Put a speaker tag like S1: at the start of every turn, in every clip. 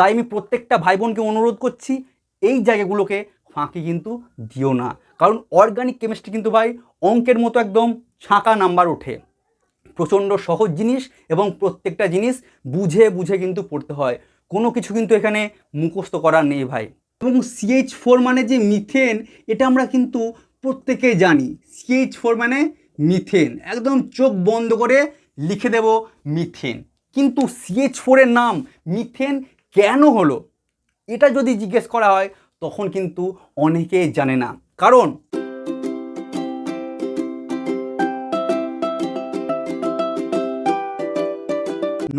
S1: তাই আমি প্রত্যেকটা ভাই বোনকে অনুরোধ করছি এই জায়গাগুলোকে ফাঁকি কিন্তু দিও না কারণ অর্গানিক কেমিস্ট্রি কিন্তু ভাই অঙ্কের মতো একদম ছাঁকা নাম্বার ওঠে প্রচণ্ড সহজ জিনিস এবং প্রত্যেকটা জিনিস বুঝে বুঝে কিন্তু পড়তে হয় কোনো কিছু কিন্তু এখানে মুখস্থ করার নেই ভাই এবং সিএইচ ফোর মানে যে মিথেন এটা আমরা কিন্তু প্রত্যেকেই জানি সিএইচ ফোর মানে মিথেন একদম চোখ বন্ধ করে লিখে দেব মিথেন কিন্তু সিএইচ ফোরের নাম মিথেন কেন হলো এটা যদি জিজ্ঞেস করা হয় তখন কিন্তু অনেকে জানে না কারণ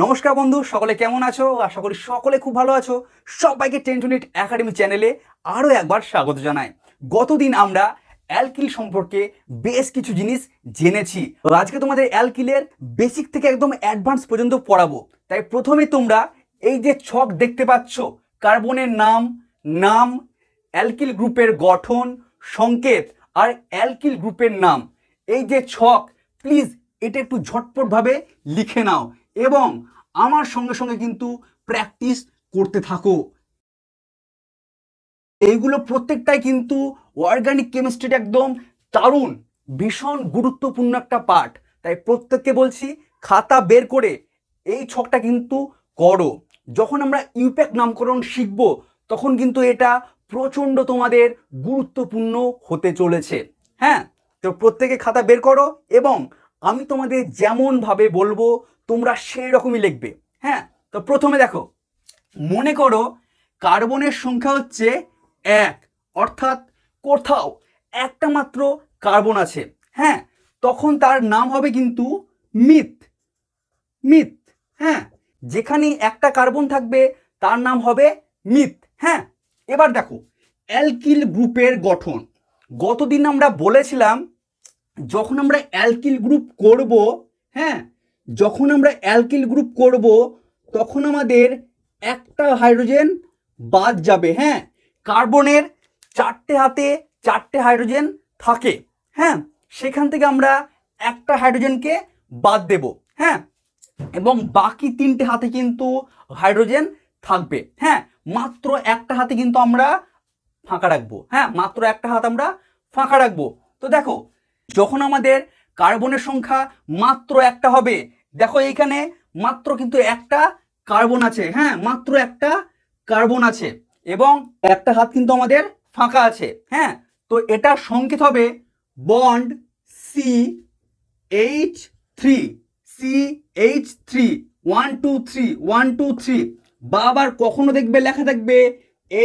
S1: নমস্কার বন্ধু সকলে কেমন আছো আশা করি সকলে খুব ভালো আছো সবাইকে টেন টুনিট একাডেমি চ্যানেলে আরও একবার স্বাগত জানাই গতদিন আমরা অ্যালকিল সম্পর্কে বেশ কিছু জিনিস জেনেছি আজকে তোমাদের অ্যালকিলের বেসিক থেকে একদম অ্যাডভান্স পর্যন্ত পড়াবো তাই প্রথমে তোমরা এই যে ছক দেখতে পাচ্ছ কার্বনের নাম নাম অ্যালকিল গ্রুপের গঠন সংকেত আর অ্যালকিল গ্রুপের নাম এই যে ছক প্লিজ এটা একটু ঝটপটভাবে লিখে নাও এবং আমার সঙ্গে সঙ্গে কিন্তু প্র্যাকটিস করতে থাকো এইগুলো প্রত্যেকটাই কিন্তু অর্গানিক কেমিস্ট্রির একদম দারুণ ভীষণ গুরুত্বপূর্ণ একটা পাঠ তাই প্রত্যেককে বলছি খাতা বের করে এই ছকটা কিন্তু করো যখন আমরা ইউপ্যাক নামকরণ শিখব তখন কিন্তু এটা প্রচণ্ড তোমাদের গুরুত্বপূর্ণ হতে চলেছে হ্যাঁ তো প্রত্যেকে খাতা বের করো এবং আমি তোমাদের যেমনভাবে বলবো তোমরা সেই রকমই লিখবে হ্যাঁ তো প্রথমে দেখো মনে করো কার্বনের সংখ্যা হচ্ছে এক অর্থাৎ কোথাও একটা মাত্র কার্বন আছে হ্যাঁ তখন তার নাম হবে কিন্তু মিথ মিথ হ্যাঁ যেখানে একটা কার্বন থাকবে তার নাম হবে মিথ হ্যাঁ এবার দেখো অ্যালকিল গ্রুপের গঠন গতদিন আমরা বলেছিলাম যখন আমরা অ্যালকিল গ্রুপ করব হ্যাঁ যখন আমরা অ্যালকিল গ্রুপ করব তখন আমাদের একটা হাইড্রোজেন বাদ যাবে হ্যাঁ কার্বনের চারটে হাতে চারটে হাইড্রোজেন থাকে হ্যাঁ সেখান থেকে আমরা একটা হাইড্রোজেনকে বাদ দেব হ্যাঁ এবং বাকি তিনটে হাতে কিন্তু হাইড্রোজেন থাকবে হ্যাঁ মাত্র একটা হাতে কিন্তু আমরা ফাঁকা রাখবো হ্যাঁ মাত্র একটা হাত আমরা ফাঁকা রাখবো তো দেখো যখন আমাদের কার্বনের সংখ্যা মাত্র একটা হবে দেখো এইখানে মাত্র কিন্তু একটা কার্বন আছে হ্যাঁ মাত্র একটা কার্বন আছে এবং একটা হাত কিন্তু আমাদের ফাঁকা আছে হ্যাঁ তো এটা সংকেত হবে bond C H three C H three one two three one two three বা আবার কখনো দেখবে লেখা থাকবে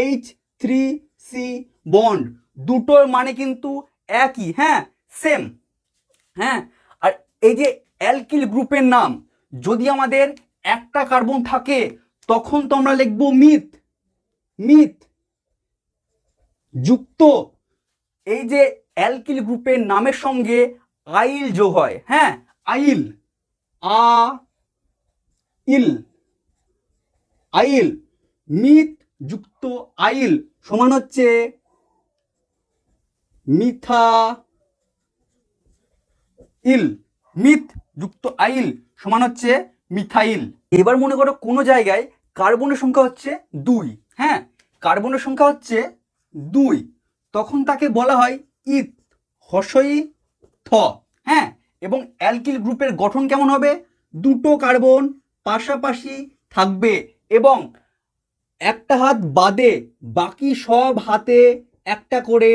S1: এইচ থ্রি সি বন্ড দুটোর মানে কিন্তু একই হ্যাঁ সেম হ্যাঁ আর এই যে অ্যালকিল গ্রুপের নাম যদি আমাদের একটা কার্বন থাকে তখন তো আমরা লিখব মিথ মিথ যুক্ত এই যে অ্যালকিল গ্রুপের নামের সঙ্গে আইল যোগ হয় হ্যাঁ আইল আ ইল আইল মিথ যুক্ত আইল সমান হচ্ছে মিথা ইল মিথ যুক্ত আইল সমান হচ্ছে মিথাইল এবার মনে করো কোনো জায়গায় কার্বনের সংখ্যা হচ্ছে দুই হ্যাঁ কার্বনের সংখ্যা হচ্ছে দুই তখন তাকে বলা হয় ইথ হসই থ হ্যাঁ এবং অ্যালকিল গ্রুপের গঠন কেমন হবে দুটো কার্বন পাশাপাশি থাকবে এবং একটা হাত বাদে বাকি সব হাতে একটা করে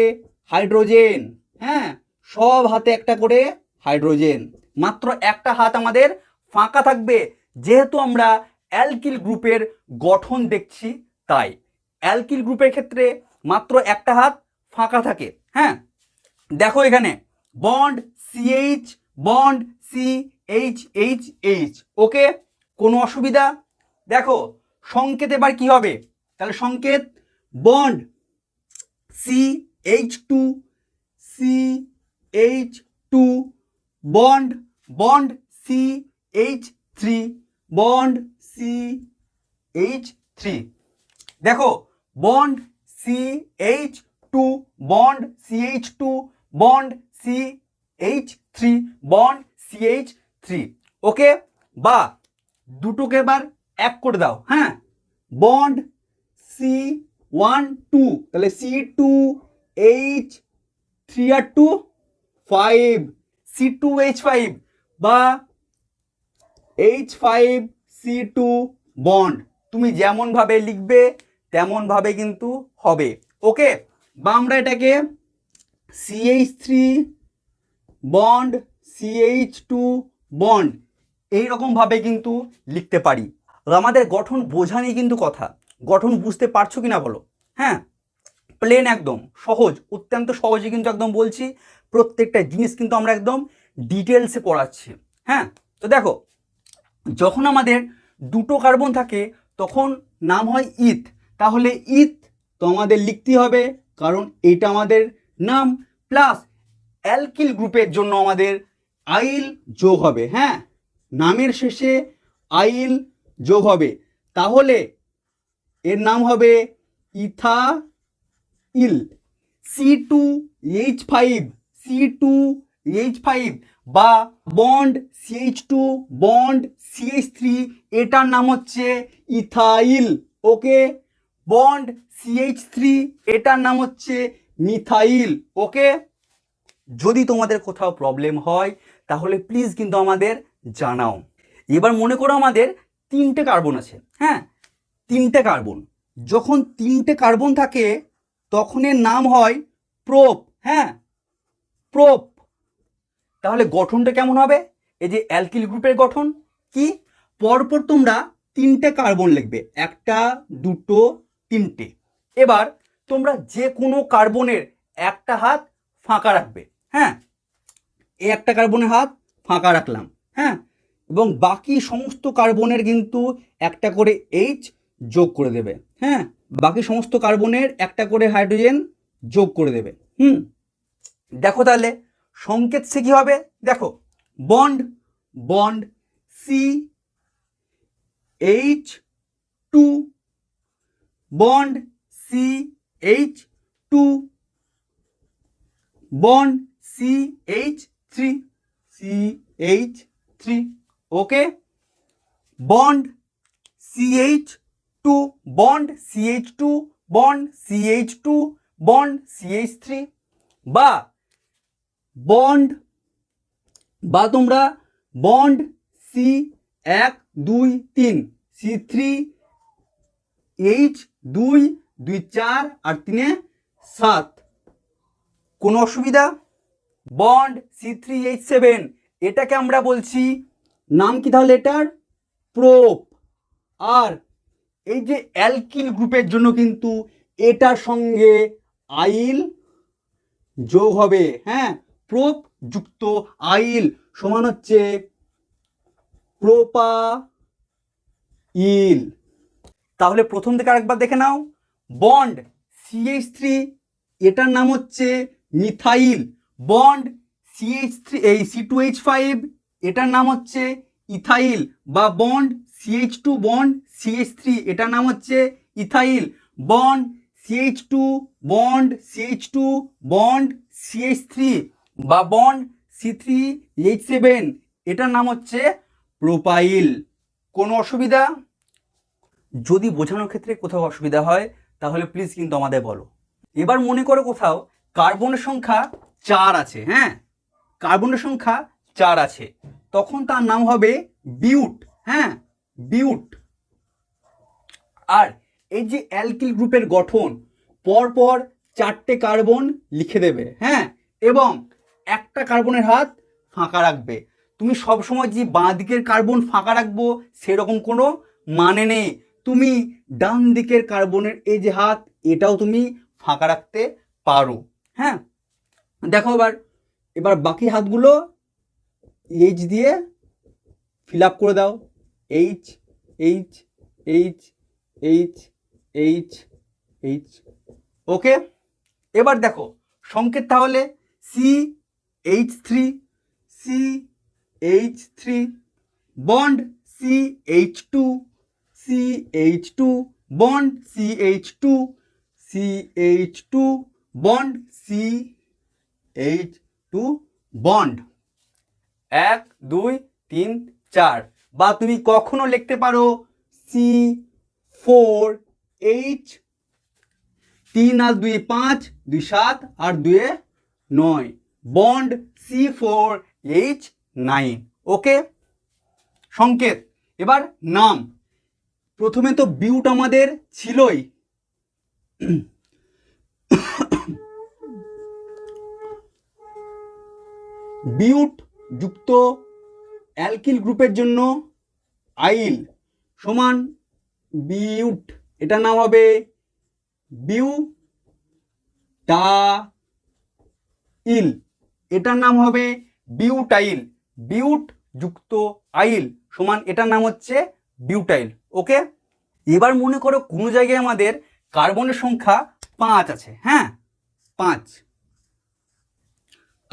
S1: হাইড্রোজেন হ্যাঁ সব হাতে একটা করে হাইড্রোজেন মাত্র একটা হাত আমাদের ফাঁকা থাকবে যেহেতু আমরা অ্যালকিল গ্রুপের গঠন দেখছি তাই অ্যালকিল গ্রুপের ক্ষেত্রে মাত্র একটা হাত ফাঁকা থাকে হ্যাঁ দেখো এখানে bond CH bond C H H H okay কোনো অসুবিধা দেখো সংকেত এবার কি হবে তাহলে সংকেত bond C H two C H two bond bond C H three bond C H three দেখো bond C H two bond C H two bond C H three bond CH three okay বা দুটোকে এবার এক করে দাও হ্যাঁ bond C one two তাহলে C two H three আর two five C two H five বা H five C two bond তুমি যেমনভাবে লিখবে তেমনভাবে কিন্তু হবে ওকে বা আমরা এটাকে CH three bond CH two bond এইরকমভাবে কিন্তু লিখতে পারি আমাদের গঠন বোঝা নিয়ে কিন্তু কথা গঠন বুঝতে পারছো কি না বলো হ্যাঁ প্লেন একদম সহজ অত্যন্ত সহজে কিন্তু একদম বলছি প্রত্যেকটা জিনিস কিন্তু আমরা একদম ডিটেলসে পড়াচ্ছি হ্যাঁ তো দেখো যখন আমাদের দুটো কার্বন থাকে তখন নাম হয় ইথ তাহলে ইথ তো আমাদের লিখতে হবে কারণ এটা আমাদের নাম প্লাস অ্যালকিল গ্রুপের জন্য আমাদের আইল যোগ হবে হ্যাঁ নামের শেষে আইল যোগ হবে তাহলে এর নাম হবে ethyl C two H five C two H five বা bond CH two bond CH three এটার নাম হচ্ছে ethyl okay bond CH three এটার নাম হচ্ছে মিথাইল ওকে যদি তোমাদের কোথাও প্রবলেম হয় তাহলে প্লিজ কিন্তু আমাদের জানাও এবার মনে করো আমাদের তিনটে কার্বন আছে হ্যাঁ তিনটে কার্বন যখন তিনটে কার্বন থাকে তখন এর নাম হয় প্রোপ হ্যাঁ প্রোপ তাহলে গঠনটা কেমন হবে এই যে অ্যালকিল গ্রুপের গঠন কি পরপর তোমরা তিনটে কার্বন লিখবে একটা দুটো তিনটে এবার তোমরা যে কোনো কার্বনের একটা হাত ফাঁকা রাখবে হ্যাঁ এই একটা কার্বনের হাত ফাঁকা রাখলাম হ্যাঁ এবং বাকি সমস্ত কার্বনের কিন্তু একটা করে এইচ যোগ করে দেবে হ্যাঁ বাকি সমস্ত কার্বনের একটা করে হাইড্রোজেন যোগ করে দেবে হুম দেখো তাহলে সংকেত সে কী হবে দেখো bond bond C H two bond C H two bond C H three C H three okay bond C H two bond C H two bond C H two bond C H three বা bond বা তোমরা bond C এক দুই তিন C three H দুই দুই চার আর তিনে সাত কোনো অসুবিধা bond C three H seven এটাকে আমরা বলছি নাম কি তাহলে এটার প্রোপ আর এই যে অ্যালকিল গ্রুপের জন্য কিন্তু এটার সঙ্গে আইল যোগ হবে হ্যাঁ প্রোপ যুক্ত আইল সমান হচ্ছে প্রোপা ইল তাহলে প্রথম থেকে আরেকবার দেখে নাও বন্ড সিএইচ থ্রি এটার নাম হচ্ছে মিথাইল বন্ড সিএইচ থ্রি এই সি টু এইচ ফাইভ এটার নাম হচ্ছে ইথাইল বা bond CH two bond CH three এটার নাম হচ্ছে ethyl bond CH two bond CH two bond CH three বা bond C three H seven এটার নাম হচ্ছে প্রোপাইল কোনো অসুবিধা যদি বোঝানোর ক্ষেত্রে কোথাও অসুবিধা হয় তাহলে প্লিজ কিন্তু আমাদের বলো এবার মনে করো কোথাও কার্বনের সংখ্যা চার আছে হ্যাঁ কার্বনের সংখ্যা চার আছে তখন তার নাম হবে বিউট হ্যাঁ বিউট আর এই যে অ্যালকিল গ্রুপের গঠন পরপর চারটে কার্বন লিখে দেবে হ্যাঁ এবং একটা কার্বনের হাত ফাঁকা রাখবে তুমি সবসময় যে বাঁ দিকের কার্বন ফাঁকা রাখবো সেরকম কোনো মানে নেই তুমি ডান দিকের কার্বনের এই যে হাত এটাও তুমি ফাঁকা রাখতে পারো হ্যাঁ দেখো এবার এবার বাকি হাতগুলো এইচ দিয়ে ফিল আপ করে দাও H H H H H H okay এবার দেখো সংকেত তাহলে C H three C H three bond C H two C H two bond C H two C H two bond C H two bond এক দুই তিন চার বা তুমি কখনো লিখতে পারো সি ফোর এইচ তিন আর দুই পাঁচ দুই সাত আর দুয়ে নয় bond C four H nine okay সংকেত এবার নাম প্রথমে তো বিউট আমাদের ছিলই বিউট যুক্ত অ্যালকিল গ্রুপের জন্য আইল সমান বিউট এটা নাম হবে বিউ টা ইল এটার নাম হবে বিউটাইল বিউট যুক্ত আইল সমান এটার নাম হচ্ছে বিউটাইল ওকে এবার মনে করো কোনো জায়গায় আমাদের কার্বনের সংখ্যা পাঁচ আছে হ্যাঁ পাঁচ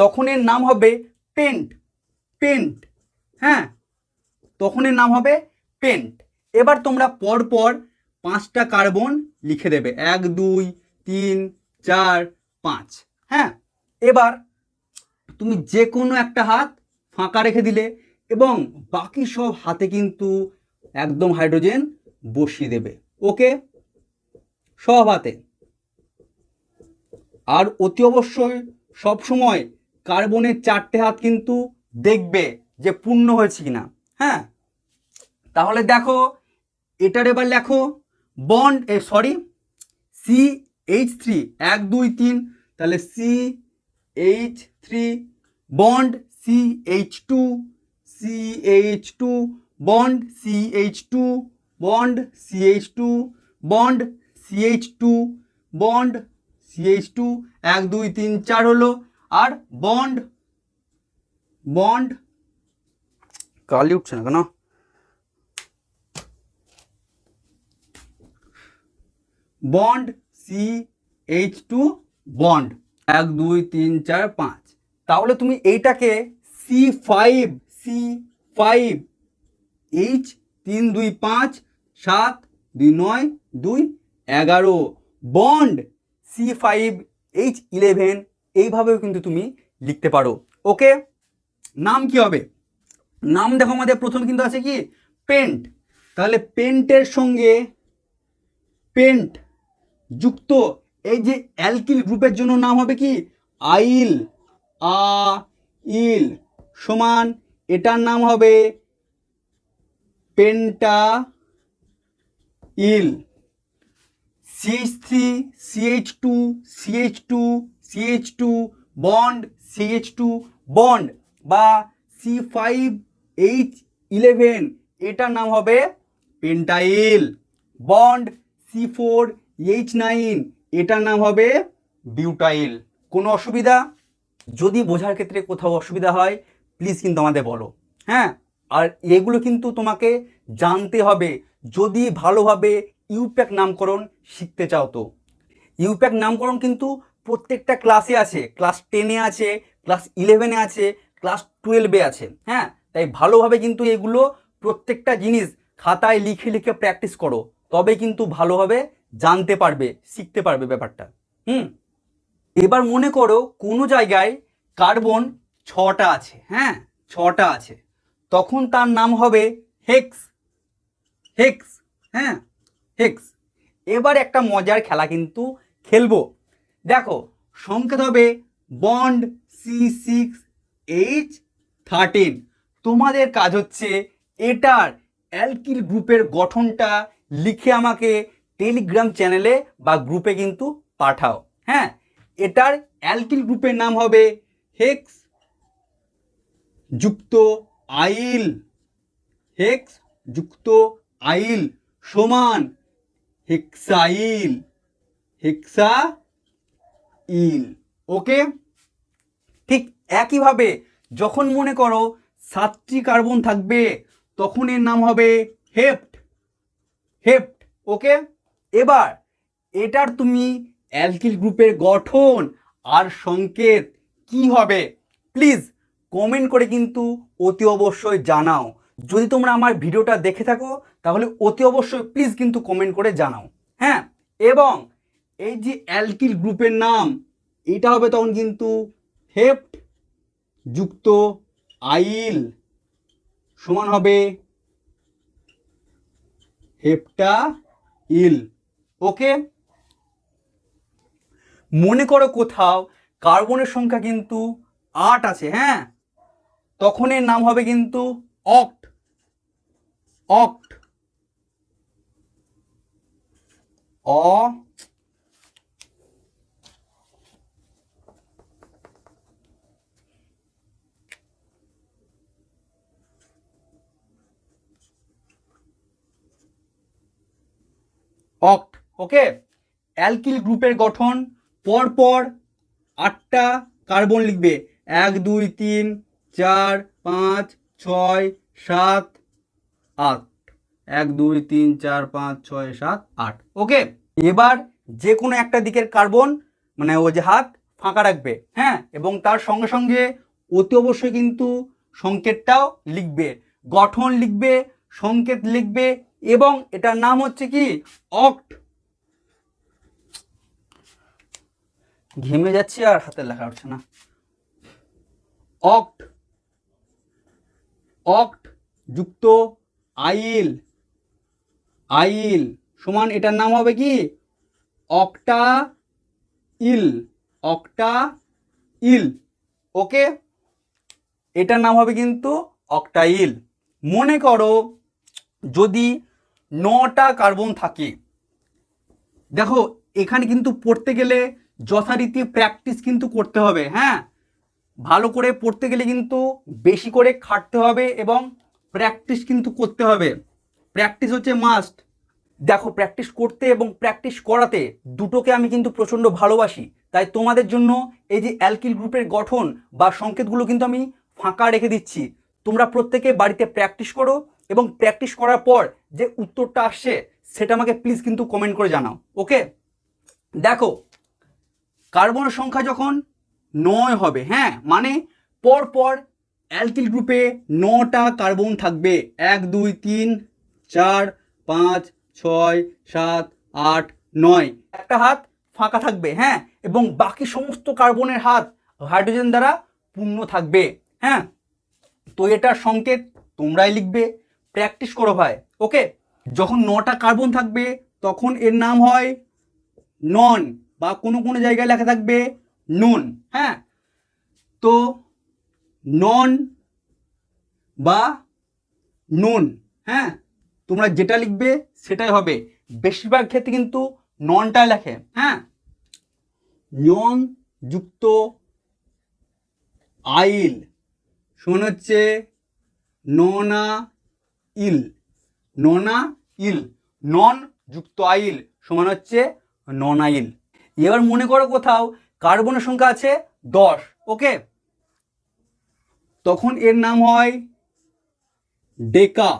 S1: তখন এর নাম হবে পেন্ট পেন্ট হ্যাঁ তখন এর নাম হবে পেন্ট এবার তোমরা পরপর পাঁচটা কার্বন লিখে দেবে এক দুই তিন চার পাঁচ হ্যাঁ এবার তুমি যে কোনো একটা হাত ফাঁকা রেখে দিলে এবং বাকি সব হাতে কিন্তু একদম হাইড্রোজেন বসিয়ে দেবে ওকে সব হাতে আর অতি অবশ্যই সবসময় কার্বনের চারটে হাত কিন্তু দেখবে যে পূর্ণ হয়েছে কিনা হ্যাঁ তাহলে দেখো এটার এবার লেখো bond A sorry C H three এক দুই তিন তাহলে C H three bond C H two C H two bond C H two bond C H two bond C H two bond C H two এক দুই তিন চার হলো আর bond bond কালি উঠছে না কেন bond C H two bond এক দুই তিন চার পাঁচ তাহলে তুমি এইটাকে C five C five H তিন দুই পাঁচ সাত দুই নয় দুই এগারো bond C five H eleven এইভাবেও কিন্তু তুমি লিখতে পারো ওকে নাম কি হবে নাম দেখো আমাদের প্রথম কিন্তু আছে কি পেন্ট তাহলে পেন্টের সঙ্গে পেন্ট যুক্ত এই যে অ্যালকিল গ্রুপের জন্য নাম হবে কি আইল আ ইল সমান এটার নাম হবে pentyl CH three CH two CH two CH two bond CH two bond বা সি ফাইভ এইচ ইলেভেন এটার নাম হবে pentyl bond C four H nine এটার নাম হবে বিউটাইল কোনো অসুবিধা যদি বোঝার ক্ষেত্রে কোথাও অসুবিধা হয় প্লিজ কিন্তু আমাদের বলো হ্যাঁ আর এগুলো কিন্তু তোমাকে জানতে হবে যদি ভালোভাবে ইউপ্যাক নামকরণ শিখতে চাও তো ইউপ্যাক নামকরণ কিন্তু প্রত্যেকটা ক্লাসে আছে ক্লাস টেনে আছে ক্লাস ইলেভেনে আছে ক্লাস টুয়েলভে আছে হ্যাঁ তাই ভালোভাবে কিন্তু এগুলো প্রত্যেকটা জিনিস খাতায় লিখে লিখে প্র্যাকটিস করো তবে কিন্তু ভালোভাবে জানতে পারবে শিখতে পারবে ব্যাপারটা হুম এবার মনে করো কোনো জায়গায় কার্বন ছটা আছে হ্যাঁ ছটা আছে তখন তার নাম হবে হেক্স হেক্স হ্যাঁ হেক্স এবার একটা মজার খেলা কিন্তু খেলবো দেখো সংকেত হবে bond C six H thirteen তোমাদের কাজ হচ্ছে এটার অ্যালকিল গ্রুপের গঠনটা লিখে আমাকে টেলিগ্রাম চ্যানেলে বা গ্রুপে কিন্তু পাঠাও হ্যাঁ এটার অ্যালকিল গ্রুপের নাম হবে হেক্স যুক্ত আইল হেক্স যুক্ত আইল সমান হেক্সাইল হেক্সা ইল ওকে ঠিক একইভাবে যখন মনে করো সাতটি কার্বন থাকবে তখন এর নাম হবে হেপ্ট হেপ্ট ওকে এবার এটার তুমি অ্যালকিল গ্রুপের গঠন আর সংকেত কি হবে প্লিজ কমেন্ট করে কিন্তু অতি অবশ্যই জানাও যদি তোমরা আমার ভিডিওটা দেখে থাকো তাহলে অতি অবশ্যই প্লিজ কিন্তু কমেন্ট করে জানাও হ্যাঁ এবং এই যে অ্যালকিল গ্রুপের নাম এটা হবে তখন কিন্তু হেপ্ট যুক্ত আইল সমান হবে হেপটা ইল ওকে মনে করো কোথাও কার্বনের সংখ্যা কিন্তু আট আছে হ্যাঁ তখন এর নাম হবে কিন্তু অক্ট অক্ট অ ওকে অ্যালকিল গ্রুপের গঠন পরপর আটটা কার্বন লিখবে এক দুই তিন চার পাঁচ ছয় সাত আট এক দুই তিন চার পাঁচ ছয় সাত আট ওকে এবার যে কোনো একটা দিকের কার্বন মানে ও যে হাত ফাঁকা রাখবে হ্যাঁ এবং তার সঙ্গে সঙ্গে অতি অবশ্যই কিন্তু সংকেতটাও লিখবে গঠন লিখবে সংকেত লিখবে এবং এটার নাম হচ্ছে কি অক্ট ঘেমে যাচ্ছি আর হাতে লেখা উঠছে না অক্ট অক্ট যুক্ত আইল আইল সমান এটার নাম হবে কি অক্টা ইল অক্টা ইল ওকে এটার নাম হবে কিন্তু অক্টাইল মনে করো যদি নটা কার্বন থাকে দেখো এখানে কিন্তু পড়তে গেলে যথারীতি প্র্যাকটিস কিন্তু করতে হবে হ্যাঁ ভালো করে পড়তে গেলে কিন্তু বেশি করে খাটতে হবে এবং প্র্যাকটিস কিন্তু করতে হবে প্র্যাকটিস হচ্ছে মাস্ট দেখো প্র্যাকটিস করতে এবং প্র্যাকটিস করাতে দুটোকে আমি কিন্তু প্রচণ্ড ভালোবাসি তাই তোমাদের জন্য এই যে অ্যালকিল গ্রুপের গঠন বা সংকেতগুলো কিন্তু আমি ফাঁকা রেখে দিচ্ছি তোমরা প্রত্যেকে বাড়িতে প্র্যাকটিস করো এবং প্র্যাকটিস করার পর যে উত্তরটা আসছে সেটা আমাকে প্লিজ কিন্তু কমেন্ট করে জানাও ওকে দেখো কার্বন সংখ্যা যখন নয় হবে হ্যাঁ মানে পরপর অ্যালকিল গ্রুপে নটা কার্বন থাকবে এক দুই তিন চার পাঁচ ছয় সাত আট নয় একটা হাত ফাঁকা থাকবে হ্যাঁ এবং বাকি সমস্ত কার্বনের হাত হাইড্রোজেন দ্বারা পূর্ণ থাকবে হ্যাঁ তো এটার সংকেত তোমরাই লিখবে প্র্যাকটিস করো ভাই ওকে যখন নটা কার্বন থাকবে তখন এর নাম হয় নন বা কোনো কোনো জায়গায় লেখা থাকবে নুন হ্যাঁ তো নন বা নুন হ্যাঁ তোমরা যেটা লিখবে সেটাই হবে বেশিরভাগ ক্ষেত্রে কিন্তু ননটা লেখে হ্যাঁ নন যুক্ত আইল শোন হচ্ছে ননা ইল ননা ইল নন যুক্ত আইল সমান হচ্ছে ননাইল এবার মনে করো কোথাও কার্বনের সংখ্যা আছে দশ ওকে তখন এর নাম হয় ডেকা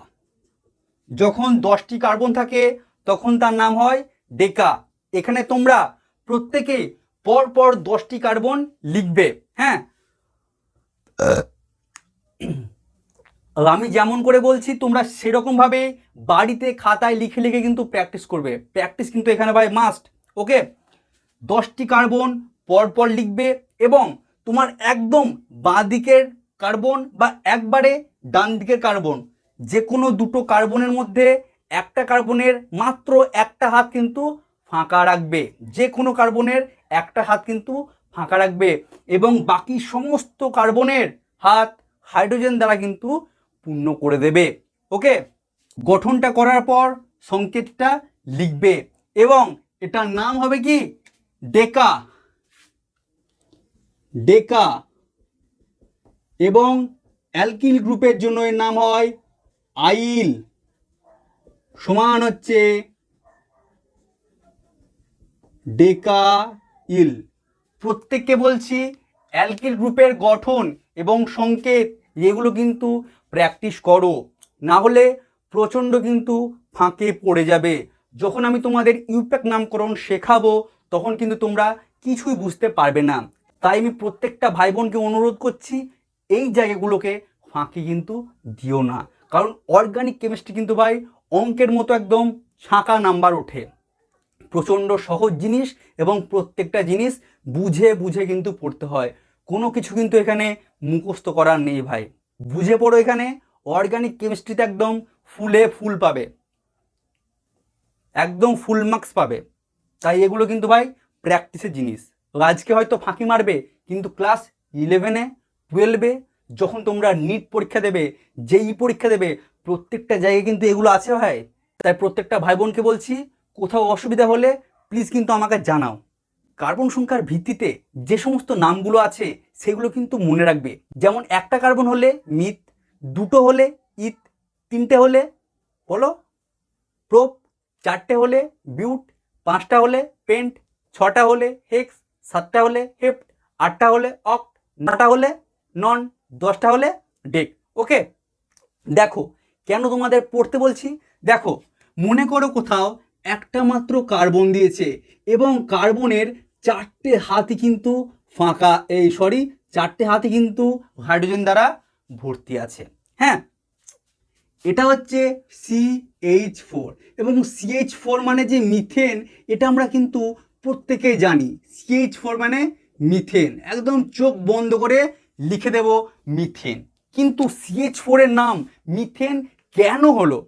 S1: যখন দশটি কার্বন থাকে তখন তার নাম হয় ডেকা এখানে তোমরা প্রত্যেকে পর পর দশটি কার্বন লিখবে হ্যাঁ আমি যেমন করে বলছি তোমরা সেরকমভাবে বাড়িতে খাতায় লিখে লিখে কিন্তু প্র্যাকটিস করবে প্র্যাকটিস কিন্তু এখানে ভাই মাস্ট ওকে দশটি কার্বন পরপর লিখবে এবং তোমার একদম বাঁ দিকের কার্বন বা একবারে ডান দিকের কার্বন যে কোনো দুটো কার্বনের মধ্যে একটা কার্বনের মাত্র একটা হাত কিন্তু ফাঁকা রাখবে যে কোনো কার্বনের একটা হাত কিন্তু ফাঁকা রাখবে এবং বাকি সমস্ত কার্বনের হাত হাইড্রোজেন দ্বারা কিন্তু পূর্ণ করে দেবে ওকে গঠনটা করার পর সংকেতটা লিখবে এবং এটার নাম হবে কি ডেকা ডেকা এবং অ্যালকিল গ্রুপের জন্য এর নাম হয় আইল সমান হচ্ছে ডেকা ইল প্রত্যেককে বলছি অ্যালকিল গ্রুপের গঠন এবং সংকেত এগুলো কিন্তু প্র্যাকটিস করো না হলে প্রচণ্ড কিন্তু ফাঁকে পড়ে যাবে যখন আমি তোমাদের ইউপ্যাক নামকরণ শেখাবো তখন কিন্তু তোমরা কিছুই বুঝতে পারবে না তাই আমি প্রত্যেকটা ভাই বোনকে অনুরোধ করছি এই জায়গাগুলোকে ফাঁকি কিন্তু দিও না কারণ অর্গানিক কেমিস্ট্রি কিন্তু ভাই অঙ্কের মতো একদম ছাঁকা নাম্বার ওঠে প্রচণ্ড সহজ জিনিস এবং প্রত্যেকটা জিনিস বুঝে বুঝে কিন্তু পড়তে হয় কোনো কিছু কিন্তু এখানে মুখস্থ করার নেই ভাই বুঝে পড়ো এখানে অর্গানিক কেমিস্ট্রিতে একদম ফুলে ফুল পাবে একদম ফুল মার্কস পাবে তাই এগুলো কিন্তু ভাই প্র্যাকটিসের জিনিস আজকে হয়তো ফাঁকি মারবে কিন্তু ক্লাস ইলেভেনে টুয়েলভে যখন তোমরা নিট পরীক্ষা দেবে যেই পরীক্ষা দেবে প্রত্যেকটা জায়গায় কিন্তু এগুলো আছে ভাই তাই প্রত্যেকটা ভাই বোনকে বলছি কোথাও অসুবিধা হলে প্লিজ কিন্তু আমাকে জানাও কার্বন সংখ্যার ভিত্তিতে যে সমস্ত নামগুলো আছে সেগুলো কিন্তু মনে রাখবে যেমন একটা কার্বন হলে মিথ দুটো হলে ইথ তিনটে হলে বলো প্রোপ চারটে হলে বিউট পাঁচটা হলে পেন্ট ছটা হলে হেক্স সাতটা হলে হেফট আটটা হলে অক্ট নটা হলে নন দশটা হলে ডেক ওকে দেখো কেন তোমাদের পড়তে বলছি দেখো মনে করো কোথাও একটা মাত্র কার্বন দিয়েছে এবং কার্বনের চারটে হাতি কিন্তু ফাঁকা এই সরি চারটে হাতি কিন্তু হাইড্রোজেন দ্বারা ভর্তি আছে হ্যাঁ এটা হচ্ছে সিএইচ ফোর এবং সিএইচ ফোর মানে যে মিথেন এটা আমরা কিন্তু প্রত্যেকেই জানি সিএইচ ফোর মানে মিথেন একদম চোখ বন্ধ করে লিখে দেব মিথেন কিন্তু সিএইচ ফোরের নাম মিথেন কেন হলো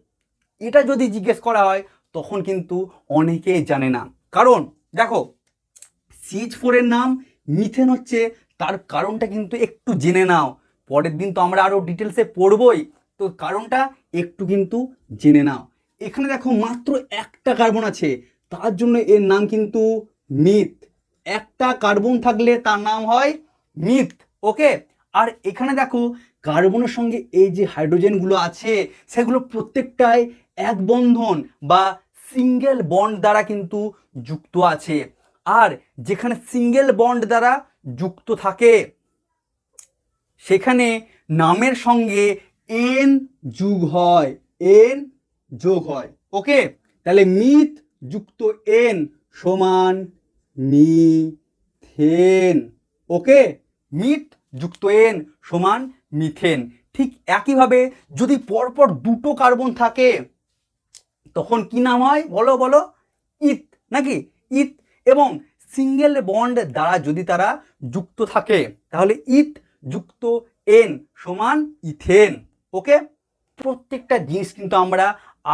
S1: এটা যদি জিজ্ঞেস করা হয় তখন কিন্তু অনেকেই জানে না কারণ দেখো সিএইচ ফোরের নাম মিথেন হচ্ছে তার কারণটা কিন্তু একটু জেনে নাও পরের দিন তো আমরা আরও ডিটেলসে পড়বই তো কারণটা একটু কিন্তু জেনে নাও এখানে দেখো মাত্র একটা কার্বন আছে তার জন্য এর নাম কিন্তু মিথ একটা কার্বন থাকলে তার নাম হয় মিথ ওকে আর এখানে দেখো কার্বনের সঙ্গে এই যে হাইড্রোজেনগুলো আছে সেগুলো প্রত্যেকটাই এক বন্ধন বা সিঙ্গেল বন্ড দ্বারা কিন্তু যুক্ত আছে আর যেখানে সিঙ্গেল বন্ড দ্বারা যুক্ত থাকে সেখানে নামের সঙ্গে এন যুগ হয় এন যোগ হয় ওকে তাহলে মিথ যুক্ত এন সমান মিথেন ওকে মিথ যুক্ত এন সমান মিথেন ঠিক একইভাবে যদি পরপর দুটো কার্বন থাকে তখন কি নাম হয় বলো বলো ইথ নাকি ইথ এবং সিঙ্গেল বন্ড দ্বারা যদি তারা যুক্ত থাকে তাহলে ইথ যুক্ত এন সমান ইথেন ওকে প্রত্যেকটা জিনিস কিন্তু আমরা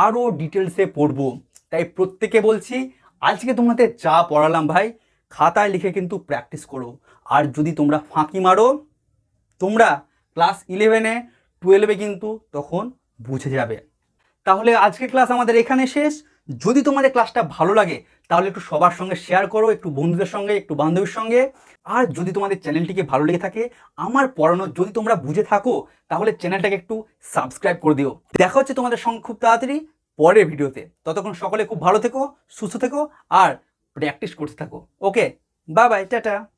S1: আরও ডিটেলসে পড়ব তাই প্রত্যেকে বলছি আজকে তোমাদের যা পড়ালাম ভাই খাতায় লিখে কিন্তু প্র্যাকটিস করো আর যদি তোমরা ফাঁকি মারো তোমরা ক্লাস ইলেভেনে টুয়েলভে কিন্তু তখন বুঝে যাবে তাহলে আজকে ক্লাস আমাদের এখানে শেষ যদি তোমাদের ক্লাসটা ভালো লাগে তাহলে একটু সবার সঙ্গে শেয়ার করো একটু বন্ধুদের সঙ্গে একটু বান্ধবীর সঙ্গে আর যদি তোমাদের চ্যানেলটিকে ভালো লেগে থাকে আমার পড়ানো যদি তোমরা বুঝে থাকো তাহলে চ্যানেলটাকে একটু সাবস্ক্রাইব করে দিও দেখা হচ্ছে তোমাদের সঙ্গে খুব তাড়াতাড়ি পরের ভিডিওতে ততক্ষণ সকলে খুব ভালো থেকো সুস্থ থেকো আর প্র্যাকটিস করতে থাকো ওকে বাই বাই টাটা